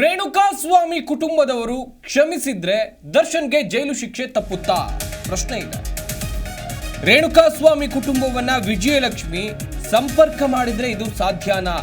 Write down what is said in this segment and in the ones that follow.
ರೇಣುಕಾ ಸ್ವಾಮಿ ಕುಟುಂಬದವರು ಕ್ಷಮಿಸಿದ್ರೆ ದರ್ಶನ್ಗೆ ಜೈಲು ಶಿಕ್ಷೆ ತಪ್ಪುತ್ತಾ? ಪ್ರಶ್ನೆ ಇದೆ. ರೇಣುಕಾ ಸ್ವಾಮಿ ಕುಟುಂಬವನ್ನ ವಿಜಯಲಕ್ಷ್ಮಿ ಸಂಪರ್ಕ ಮಾಡಿದ್ರೆ ಇದು ಸಾಧ್ಯನಾ?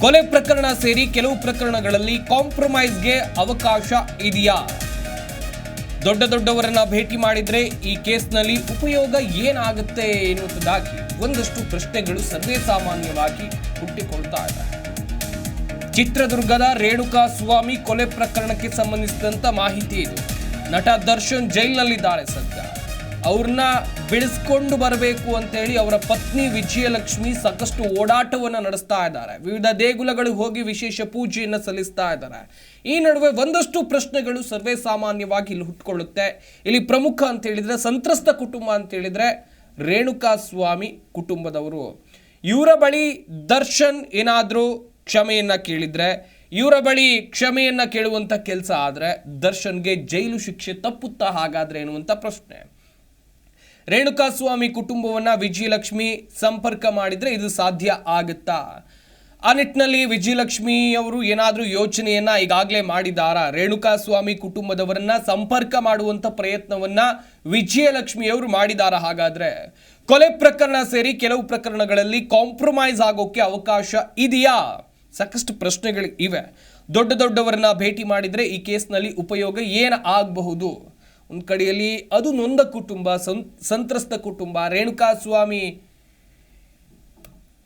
ಕೊಲೆ ಪ್ರಕರಣ ಸೇರಿ ಕೆಲವು ಪ್ರಕರಣಗಳಲ್ಲಿ ಕಾಂಪ್ರಮೈಸ್ಗೆ ಅವಕಾಶ ಇದೆಯಾ? ದೊಡ್ಡ ದೊಡ್ಡವರನ್ನ ಭೇಟಿ ಮಾಡಿದ್ರೆ ಈ ಕೇಸ್ನಲ್ಲಿ ಉಪಯೋಗ ಏನಾಗುತ್ತೆ ಎನ್ನುವುದಾಗಿ ಒಂದಷ್ಟು ಪ್ರಶ್ನೆಗಳು ಸರ್ವೇ ಸಾಮಾನ್ಯವಾಗಿ ಹುಟ್ಟಿಕೊಳ್ತಾ ಇದೆ. ಚಿತ್ರದುರ್ಗದ ರೇಣುಕಾ ಸ್ವಾಮಿ ಕೊಲೆ ಪ್ರಕರಣಕ್ಕೆ ಸಂಬಂಧಿಸಿದಂತ ಮಾಹಿತಿ ಇದು. ನಟ ದರ್ಶನ್ ಜೈಲಿನಲ್ಲಿದ್ದಾರೆ ಸದ್ಯ. ಅವ್ರನ್ನ ಬಿಡಿಸ್ಕೊಂಡು ಬರಬೇಕು ಅಂತೇಳಿ ಅವರ ಪತ್ನಿ ವಿಜಯಲಕ್ಷ್ಮಿ ಸಾಕಷ್ಟು ಓಡಾಟವನ್ನು ನಡೆಸ್ತಾ ಇದ್ದಾರೆ. ವಿವಿಧ ದೇಗುಲಗಳಿಗೆ ಹೋಗಿ ವಿಶೇಷ ಪೂಜೆಯನ್ನು ಸಲ್ಲಿಸ್ತಾ ಇದ್ದಾರೆ. ಈ ನಡುವೆ ಒಂದಷ್ಟು ಪ್ರಶ್ನೆಗಳು ಸರ್ವೇ ಸಾಮಾನ್ಯವಾಗಿ ಇಲ್ಲಿ ಹುಟ್ಕೊಳ್ಳುತ್ತೆ. ಇಲ್ಲಿ ಪ್ರಮುಖ ಅಂತ ಹೇಳಿದ್ರೆ ಸಂತ್ರಸ್ತ ಕುಟುಂಬ ಅಂತ ಹೇಳಿದ್ರೆ ರೇಣುಕಾ ಸ್ವಾಮಿ ಕುಟುಂಬದವರು. ಇವರ ಬಳಿ ದರ್ಶನ್ ಏನಾದರೂ ಕ್ಷಮೆಯನ್ನ ಕೇಳಿದರೆ, ಇವರ ಬಳಿ ಕ್ಷಮೆಯನ್ನು ಕೇಳುವಂಥ ಕೆಲಸ ಆದರೆ ದರ್ಶನ್ಗೆ ಜೈಲು ಶಿಕ್ಷೆ ತಪ್ಪುತ್ತಾ ಹಾಗಾದ್ರೆ ಎನ್ನುವಂಥ ಪ್ರಶ್ನೆ. ರೇಣುಕಾಸ್ವಾಮಿ ಕುಟುಂಬವನ್ನು ವಿಜಯಲಕ್ಷ್ಮಿ ಸಂಪರ್ಕ ಮಾಡಿದರೆ ಇದು ಸಾಧ್ಯ ಆಗುತ್ತಾ? ಆ ನಿಟ್ಟಿನಲ್ಲಿ ವಿಜಯಲಕ್ಷ್ಮಿ ಅವರು ಏನಾದರೂ ಯೋಚನೆಯನ್ನು ಈಗಾಗಲೇ ಮಾಡಿದಾರಾ? ರೇಣುಕಾಸ್ವಾಮಿ ಕುಟುಂಬದವರನ್ನ ಸಂಪರ್ಕ ಮಾಡುವಂಥ ಪ್ರಯತ್ನವನ್ನು ವಿಜಯಲಕ್ಷ್ಮಿಯವರು ಮಾಡಿದಾರ ಹಾಗಾದರೆ? ಕೊಲೆ ಪ್ರಕರಣ ಸೇರಿ ಕೆಲವು ಪ್ರಕರಣಗಳಲ್ಲಿ ಕಾಂಪ್ರಮೈಸ್ ಆಗೋಕ್ಕೆ ಅವಕಾಶ ಇದೆಯಾ? ಸಾಕಷ್ಟು ಪ್ರಶ್ನೆಗಳು ಇವೆ. ದೊಡ್ಡ ದೊಡ್ಡವರನ್ನ ಭೇಟಿ ಮಾಡಿದರೆ ಈ ಕೇಸ್ನಲ್ಲಿ ಉಪಯೋಗ ಏನು ಆಗಬಹುದು? ಒಂದು ಕಡೆಯಲ್ಲಿ ಅದು ನೊಂದ ಕುಟುಂಬ ಸಂತ್ರಸ್ತ ಕುಟುಂಬ ರೇಣುಕಾ ಸ್ವಾಮಿ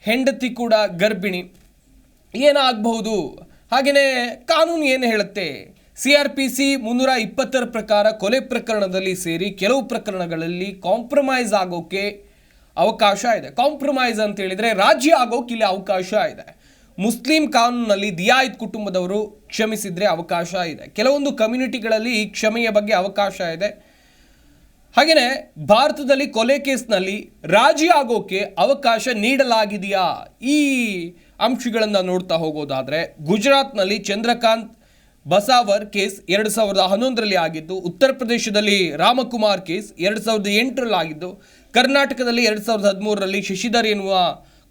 ಹೆಂಡತಿ ಕೂಡ ಗರ್ಭಿಣಿ. ಏನಾಗಬಹುದು ಹಾಗೆಯೇ ಕಾನೂನು ಏನು ಹೇಳುತ್ತೆ? ಸಿ ಆರ್ ಪಿ ಸಿ ಮುನ್ನೂರ ಇಪ್ಪತ್ತರ ಪ್ರಕಾರ ಕೊಲೆ ಪ್ರಕರಣದಲ್ಲಿ ಸೇರಿ ಕೆಲವು ಪ್ರಕರಣಗಳಲ್ಲಿ ಕಾಂಪ್ರಮೈಸ್ ಆಗೋಕೆ ಅವಕಾಶ ಇದೆ. ಕಾಂಪ್ರಮೈಸ್ ಅಂತ ಹೇಳಿದರೆ ರಾಜ್ಯ ಆಗೋಕೆ ಇಲ್ಲಿ ಅವಕಾಶ ಇದೆ. ಮುಸ್ಲಿಂ ಕಾನೂನಲ್ಲಿ ದಿಯಾಯಿತ್ ಕುಟುಂಬದವರು ಕ್ಷಮಿಸಿದರೆ ಅವಕಾಶ ಇದೆ. ಕೆಲವೊಂದು ಕಮ್ಯುನಿಟಿಗಳಲ್ಲಿ ಕ್ಷಮೆಯ ಬಗ್ಗೆ ಅವಕಾಶ ಇದೆ. ಹಾಗೆಯೇ ಭಾರತದಲ್ಲಿ ಕೊಲೆ ಕೇಸ್ನಲ್ಲಿ ರಾಜಿ ಆಗೋಕೆ ಅವಕಾಶ ನೀಡಲಾಗಿದೆಯಾ? ಈ ಅಂಶಗಳನ್ನು ನೋಡ್ತಾ ಹೋಗೋದಾದರೆ, ಗುಜರಾತ್ನಲ್ಲಿ ಚಂದ್ರಕಾಂತ್ ಬಸಾವರ್ ಕೇಸ್ ಎರಡು ಸಾವಿರದ ಹನ್ನೊಂದರಲ್ಲಿ ಆಗಿದ್ದು, ಉತ್ತರ ಪ್ರದೇಶದಲ್ಲಿ ರಾಮಕುಮಾರ್ ಕೇಸ್ ಎರಡು ಸಾವಿರದ ಎಂಟರಲ್ಲಿ ಆಗಿದ್ದು, ಕರ್ನಾಟಕದಲ್ಲಿ ಎರಡು ಸಾವಿರದ ಹದಿಮೂರರಲ್ಲಿ ಶಶಿಧರ್ ಎನ್ನುವ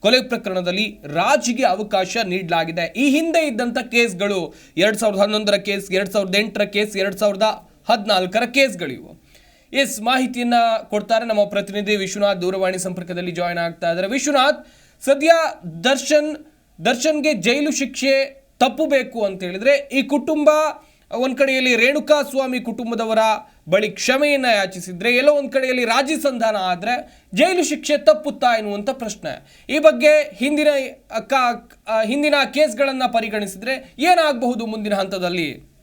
ಕೊಲೆ ಪ್ರಕರಣದಲ್ಲಿ ರಾಜಿಗೆ ಅವಕಾಶ ನೀಡಲಾಗಿದೆ. ಈ ಹಿಂದೆ ಇದ್ದಂಥ ಕೇಸ್ಗಳು ಎರಡು ಸಾವಿರದ ಹನ್ನೊಂದರ ಕೇಸ್, ಎರಡು ಸಾವಿರದ ಎಂಟರ ಕೇಸ್, ಎರಡು ಸಾವಿರದ ಹದಿನಾಲ್ಕರ ಕೇಸ್ಗಳಿವು. ಎಸ್, ಮಾಹಿತಿಯನ್ನು ಕೊಡ್ತಾರೆ ನಮ್ಮ ಪ್ರತಿನಿಧಿ ವಿಶ್ವನಾಥ್. ದೂರವಾಣಿ ಸಂಪರ್ಕದಲ್ಲಿ ಜಾಯ್ನ್ ಆಗ್ತಾ ಇದ್ದಾರೆ. ವಿಶ್ವನಾಥ್, ಸದ್ಯ ದರ್ಶನ್, ದರ್ಶನ್ಗೆ ಜೈಲು ಶಿಕ್ಷೆ ತಪ್ಪಬೇಕು ಅಂತ ಹೇಳಿದ್ರೆ, ಈ ಕುಟುಂಬ, ಒಂದು ಕಡೆಯಲ್ಲಿ ರೇಣುಕಾ ಸ್ವಾಮಿ ಕುಟುಂಬದವರ ಬಳಿ ಕ್ಷಮೆಯನ್ನು ಯಾಚಿಸಿದ್ರೆ ಎಲ್ಲೋ ಒಂದು ಕಡೆಯಲ್ಲಿ ರಾಜಿ ಸಂಧಾನ ಆದ್ರೆ ಜೈಲು ಶಿಕ್ಷೆ ತಪ್ಪುತ್ತಾ ಎನ್ನುವಂಥ ಪ್ರಶ್ನೆ. ಈ ಬಗ್ಗೆ ಹಿಂದಿನ ಕ- ಆ, ಹಿಂದಿನ ಕೇಸ್ಗಳನ್ನು ಪರಿಗಣಿಸಿದ್ರೆ ಏನಾಗಬಹುದು ಮುಂದಿನ ಹಂತದಲ್ಲಿ?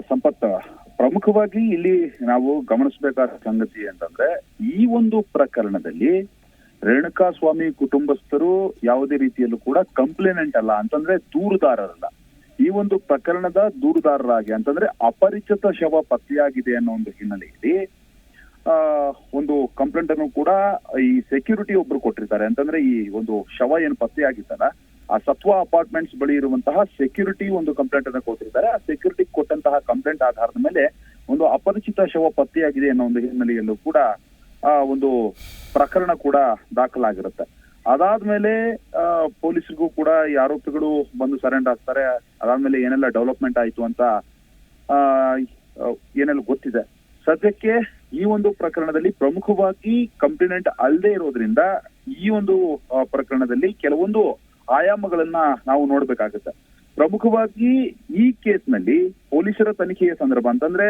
ಸಂಪತ್ ಪ್ರಮುಖವಾಗಿ ಇಲ್ಲಿ ನಾವು ಗಮನಿಸಬೇಕಾದ ಸಂಗತಿ ಅಂತಂದ್ರೆ ಈ ಒಂದು ಪ್ರಕರಣದಲ್ಲಿ ರೇಣುಕಾ ಸ್ವಾಮಿ ಕುಟುಂಬಸ್ಥರು ಯಾವುದೇ ರೀತಿಯಲ್ಲೂ ಕೂಡ ಕಂಪ್ಲೇನೆಂಟ್ ಅಲ್ಲ ಅಂತಂದ್ರೆ ದೂರುದಾರರಲ್ಲ. ಈ ಒಂದು ಪ್ರಕರಣದ ದೂರುದಾರರಾಗಿ ಅಂತಂದ್ರೆ ಅಪರಿಚಿತ ಶವ ಪತ್ತೆಯಾಗಿದೆ ಅನ್ನೋ ಒಂದು ಹಿನ್ನೆಲೆಯಲ್ಲಿ, ಆ, ಒಂದು ಕಂಪ್ಲೇಂಟ್ ಅನ್ನು ಕೂಡ ಈ ಸೆಕ್ಯೂರಿಟಿ ಒಬ್ರು ಕೊಟ್ಟಿರ್ತಾರೆ. ಅಂತಂದ್ರೆ ಈ ಒಂದು ಶವ ಏನು ಪತ್ತೆಯಾಗಿತ್ತಲ್ಲ, ಆ ಸತ್ವ ಅಪಾರ್ಟ್ಮೆಂಟ್ಸ್ ಬಳಿ ಇರುವಂತಹ ಸೆಕ್ಯೂರಿಟಿ ಒಂದು ಕಂಪ್ಲೇಂಟ್ ಅನ್ನು ಕೊಟ್ಟಿರ್ತಾರೆ. ಆ ಸೆಕ್ಯೂರಿಟಿ ಕೊಟ್ಟಂತಹ ಕಂಪ್ಲೇಂಟ್ ಆಧಾರದ ಮೇಲೆ ಒಂದು ಅಪರಿಚಿತ ಶವ ಪತ್ತೆಯಾಗಿದೆ ಅನ್ನೋ ಒಂದು ಹಿನ್ನೆಲೆಯಲ್ಲೂ ಕೂಡ, ಆ, ಒಂದು ಪ್ರಕರಣ ಕೂಡ ದಾಖಲಾಗಿರುತ್ತೆ. ಅದಾದ್ಮೇಲೆ ಪೊಲೀಸರಿಗೂ ಕೂಡ ಈ ಆರೋಪಿಗಳು ಬಂದು ಸರೆಂಡರ್ ಆಗ್ತಾರೆ. ಅದಾದ್ಮೇಲೆ ಏನೆಲ್ಲ ಡೆವಲಪ್ಮೆಂಟ್ ಆಯ್ತು ಅಂತ ಆ, ಏನೆಲ್ಲ ಗೊತ್ತಿದೆ. ಸದ್ಯಕ್ಕೆ ಈ ಒಂದು ಪ್ರಕರಣದಲ್ಲಿ ಪ್ರಮುಖವಾಗಿ ಕಂಪ್ಲೇನೆಂಟ್ ಅಲ್ಲದೆ ಇರೋದ್ರಿಂದ ಈ ಒಂದು ಪ್ರಕರಣದಲ್ಲಿ ಕೆಲವೊಂದು ಆಯಾಮಗಳನ್ನ ನಾವು ನೋಡ್ಬೇಕಾಗುತ್ತೆ. ಪ್ರಮುಖವಾಗಿ ಈ ಕೇಸ್ನಲ್ಲಿ ಪೊಲೀಸರ ತನಿಖೆಯ ಸಂದರ್ಭ ಅಂತಂದ್ರೆ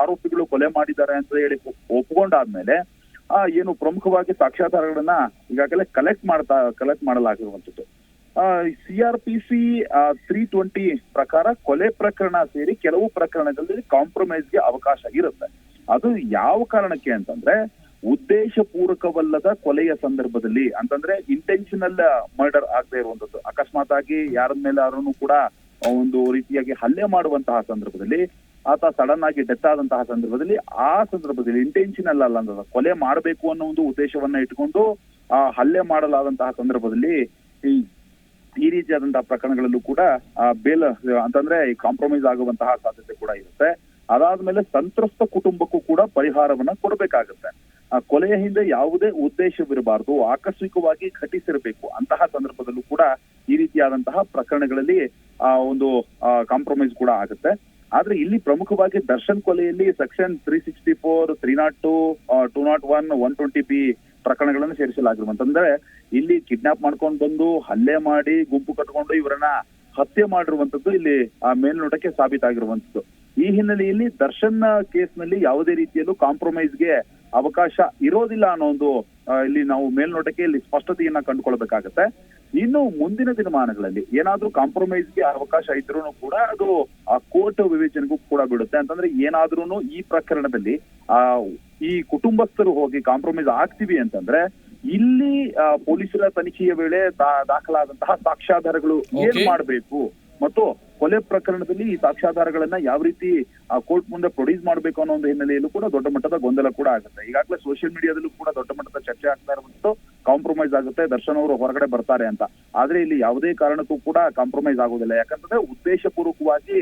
ಆರೋಪಿಗಳು ಕೊಲೆ ಮಾಡಿದ್ದಾರೆ ಅಂತ ಹೇಳಿ ಒಪ್- ಒಪ್ಕೊಂಡಾದ್ಮೇಲೆ ಏನು ಪ್ರಮುಖವಾಗಿ ಸಾಕ್ಷ್ಯಾಧಾರಗಳನ್ನ ಈಗಾಗಲೇ ಕಲೆಕ್ಟ್ ಮಾಡ್ತಾ collect ಮಾಡಲಾಗಿರುವಂತದ್ದು C R P C three twenty ಪ್ರಕಾರ ಕೊಲೆ ಪ್ರಕರಣ ಸೇರಿ ಕೆಲವು ಪ್ರಕರಣಗಳಲ್ಲಿ ಕಾಂಪ್ರಮೈಸ್ಗೆ ಅವಕಾಶ ಇರುತ್ತೆ. ಅದು ಯಾವ ಕಾರಣಕ್ಕೆ ಅಂತಂದ್ರೆ ಉದ್ದೇಶ ಪೂರ್ವಕವಲ್ಲದ ಕೊಲೆಯ ಸಂದರ್ಭದಲ್ಲಿ, ಅಂತಂದ್ರೆ ಇಂಟೆನ್ಷನಲ್ ಮರ್ಡರ್ ಆಗದೆ ಇರುವಂತದ್ದು ಅಕಸ್ಮಾತ್ ಆಗಿ ಯಾರ ಮೇಲೆ ಯಾರನ್ನು ಕೂಡ ಒಂದು ರೀತಿಯಾಗಿ ಹಲ್ಲೆ ಮಾಡುವಂತಹ ಸಂದರ್ಭದಲ್ಲಿ ಆತ ಸಡನ್ ಆಗಿ ಡೆತ್ ಆದಂತಹ ಸಂದರ್ಭದಲ್ಲಿ ಆ ಸಂದರ್ಭದಲ್ಲಿ ಇಂಟೆನ್ಷನಲ್ ಅಲ್ಲ ಅಂದ್ರೆ ಕೊಲೆ ಮಾಡಬೇಕು ಅನ್ನೋ ಒಂದು ಉದ್ದೇಶವನ್ನ ಇಟ್ಕೊಂಡು ಆ ಹಲ್ಲೆ ಮಾಡಲಾದಂತಹ ಸಂದರ್ಭದಲ್ಲಿ ಈ ಈ ರೀತಿಯಾದಂತಹ ಪ್ರಕರಣಗಳಲ್ಲೂ ಕೂಡ ಆ, ಬೇಲ್ ಅಂತಂದ್ರೆ ಈ ಕಾಂಪ್ರಮೈಸ್ ಆಗುವಂತಹ ಸಾಧ್ಯತೆ ಕೂಡ ಇರುತ್ತೆ. ಅದಾದ್ಮೇಲೆ ಸಂತ್ರಸ್ತ ಕುಟುಂಬಕ್ಕೂ ಕೂಡ ಪರಿಹಾರವನ್ನ ಕೊಡಬೇಕಾಗುತ್ತೆ. ಆ ಕೊಲೆಯ ಹಿಂದೆ ಯಾವುದೇ ಉದ್ದೇಶವಿರಬಾರದು ಆಕಸ್ಮಿಕವಾಗಿ ಘಟಿಸಿರಬೇಕು. ಅಂತಹ ಸಂದರ್ಭದಲ್ಲೂ ಕೂಡ ಈ ರೀತಿಯಾದಂತಹ ಪ್ರಕರಣಗಳಲ್ಲಿ ಆ ಒಂದು ಕಾಂಪ್ರಮೈಸ್ ಕೂಡ ಆಗುತ್ತೆ. ಆದ್ರೆ ಇಲ್ಲಿ ಪ್ರಮುಖವಾಗಿ Darshan ಕೊಲೆಯಲ್ಲಿ section three sixty four three naught two two naught one one twenty B ಪ್ರಕರಣಗಳನ್ನು ಸೇರಿಸಲಾಗಿರುವಂತಂದ್ರೆ ಇಲ್ಲಿ ಕಿಡ್ನಾಪ್ ಮಾಡ್ಕೊಂಡು ಬಂದು, ಹಲ್ಲೆ ಮಾಡಿ, ಗುಂಪು ಕಟ್ಕೊಂಡು ಇವರನ್ನ ಹತ್ಯೆ ಮಾಡಿರುವಂತದ್ದು ಇಲ್ಲಿ ಆ ಮೇಲ್ನೋಟಕ್ಕೆ ಸಾಬೀತಾಗಿರುವಂತದ್ದು ಈ ಹಿನ್ನೆಲೆಯಲ್ಲಿ ದರ್ಶನ್ ಕೇಸ್ನಲ್ಲಿ ಯಾವುದೇ ರೀತಿಯಲ್ಲೂ ಕಾಂಪ್ರಮೈಸ್ಗೆ ಅವಕಾಶ ಇರೋದಿಲ್ಲ ಅನ್ನೋ ಒಂದು ಇಲ್ಲಿ ನಾವು ಮೇಲ್ನೋಟಕ್ಕೆ ಇಲ್ಲಿ ಸ್ಪಷ್ಟತೆಯನ್ನ ಕಂಡುಕೊಳ್ಬೇಕಾಗತ್ತೆ. ಇನ್ನು ಮುಂದಿನ ದಿನಮಾನಗಳಲ್ಲಿ ಏನಾದ್ರೂ ಕಾಂಪ್ರಮೈಸ್ಗೆ ಅವಕಾಶ ಇದ್ರೂ ಕೂಡ ಅದು ಆ ಕೋರ್ಟ್ ವಿವೇಚನೆಗೂ ಕೂಡ ಬಿಡುತ್ತೆ ಅಂತಂದ್ರೆ ಏನಾದ್ರೂ ಈ ಪ್ರಕರಣದಲ್ಲಿ ಆ ಈ ಕುಟುಂಬಸ್ಥರು ಹೋಗಿ ಕಾಂಪ್ರಮೈಸ್ ಆಗ್ತೀವಿ ಅಂತಂದ್ರೆ ಇಲ್ಲಿ ಆ, ಪೊಲೀಸರ ತನಿಖೆಯ ವೇಳೆ ದಾಖಲಾದಂತಹ ಸಾಕ್ಷ್ಯಾಧಾರಗಳು ಏನ್. ಮಾಡಬೇಕು ಮತ್ತು ಕೊಲೆ ಪ್ರಕರಣದಲ್ಲಿ ಈ ಸಾಕ್ಷ್ಯಾಧಾರಗಳನ್ನ ಯಾವ ರೀತಿ ಕೋರ್ಟ್ ಮುಂದೆ ಪ್ರೊಡ್ಯೂಸ್ ಮಾಡಬೇಕು ಅನ್ನೋ ಒಂದು ಹಿನ್ನೆಲೆಯಲ್ಲೂ ಕೂಡ ದೊಡ್ಡ ಮಟ್ಟದ ಗೊಂದಲ ಕೂಡ ಆಗುತ್ತೆ. ಈಗಾಗಲೇ ಸೋಷಿಯಲ್ ಮೀಡಿಯಾದಲ್ಲೂ ಕೂಡ ದೊಡ್ಡ ಮಟ್ಟದ ಚರ್ಚೆ ಆಗ್ತಾ ಇರುವಂತದ್ದು ಕಾಂಪ್ರಮೈಸ್ ಆಗುತ್ತೆ, ದರ್ಶನ್ ಅವರು ಹೊರಗಡೆ ಬರ್ತಾರೆ ಅಂತ. ಆದ್ರೆ ಇಲ್ಲಿ ಯಾವುದೇ ಕಾರಣಕ್ಕೂ ಕೂಡ ಕಾಂಪ್ರಮೈಸ್ ಆಗೋದಿಲ್ಲ. ಯಾಕಂತಂದ್ರೆ ಉದ್ದೇಶಪೂರ್ವಕವಾಗಿ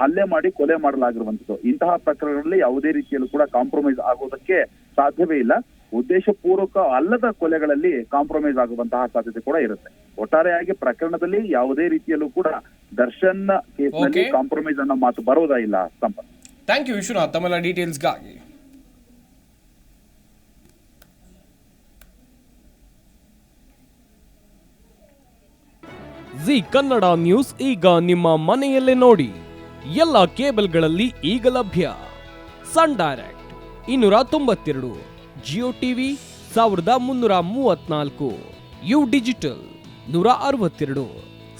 ಹಲ್ಲೆ ಮಾಡಿ ಕೊಲೆ ಮಾಡಲಾಗಿರುವಂತದ್ದು. ಇಂತಹ ಪ್ರಕರಣಗಳಲ್ಲಿ ಯಾವುದೇ ರೀತಿಯಲ್ಲೂ ಕೂಡ ಕಾಂಪ್ರಮೈಸ್ ಆಗೋದಕ್ಕೆ ಸಾಧ್ಯವೇ ಇಲ್ಲ. ಉದ್ದೇಶಪೂರ್ವಕ ಅಲ್ಲದ ಕೊಲೆಗಳಲ್ಲಿ ಕಾಂಪ್ರಮೈಸ್ ಆಗುವಂತಹ ಸಾಧ್ಯತೆ ಕೂಡ ಇರುತ್ತೆ. ಒಟ್ಟಾರೆಯಾಗಿ ಪ್ರಕರಣದಲ್ಲಿ ಯಾವುದೇ ರೀತಿಯಲ್ಲೂ ಕೂಡ ದರ್ಶನ್ ಕೇಸ್ನಲ್ಲಿ. ಕಾಂಪ್ರಮೈಸ್ ಅನ್ನೋ ಮಾತು ಬರೋದಾ ಇಲ್ಲ ಸಂಪತ್ ಥ್ಯಾಂಕ್ ಯು ವಿಶ್ವನಾಥ್ ತಮ್ಮೆಲ್ಲ ಡೀಟೇಲ್ಸ್ಗಾಗಿ ಜಿ ಕನ್ನಡ ನ್ಯೂಸ್ ಈಗ ನಿಮ್ಮ ಮನೆಯಲ್ಲೇ ನೋಡಿ. ಎಲ್ಲ ಕೇಬಲ್ಗಳಲ್ಲಿ ಈಗ ಲಭ್ಯ. ಸನ್ ಡೈರೆಕ್ಟ್ ಇನ್ನೂರ ತೊಂಬತ್ತೆರಡು ಜಿಯೋ ಟಿವಿ ಸಾವಿರದ ಮುನ್ನೂರ ಮೂವತ್ನಾಲ್ಕು ಯು ಡಿಜಿಟಲ್ ನೂರ ಅರವತ್ತೆರಡು.